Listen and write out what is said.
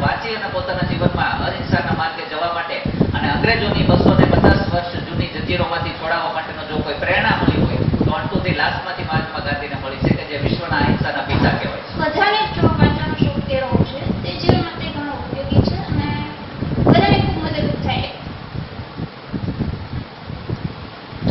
વાંચી અને પોતાના જીવનમાં અહિંસાના માર્ગે જવા માટે અને અંગ્રેજોની બસો ને પચાસ છોડાવવા માટેનો જો કોઈ પ્રેરણા મળી હોય, તો અંટુધી લાસ્ટમાંથી મહાત્મા ગાંધી ને મળી છે કે જે વિશ્વના અહિંસાના પિતા કહેવાય છે.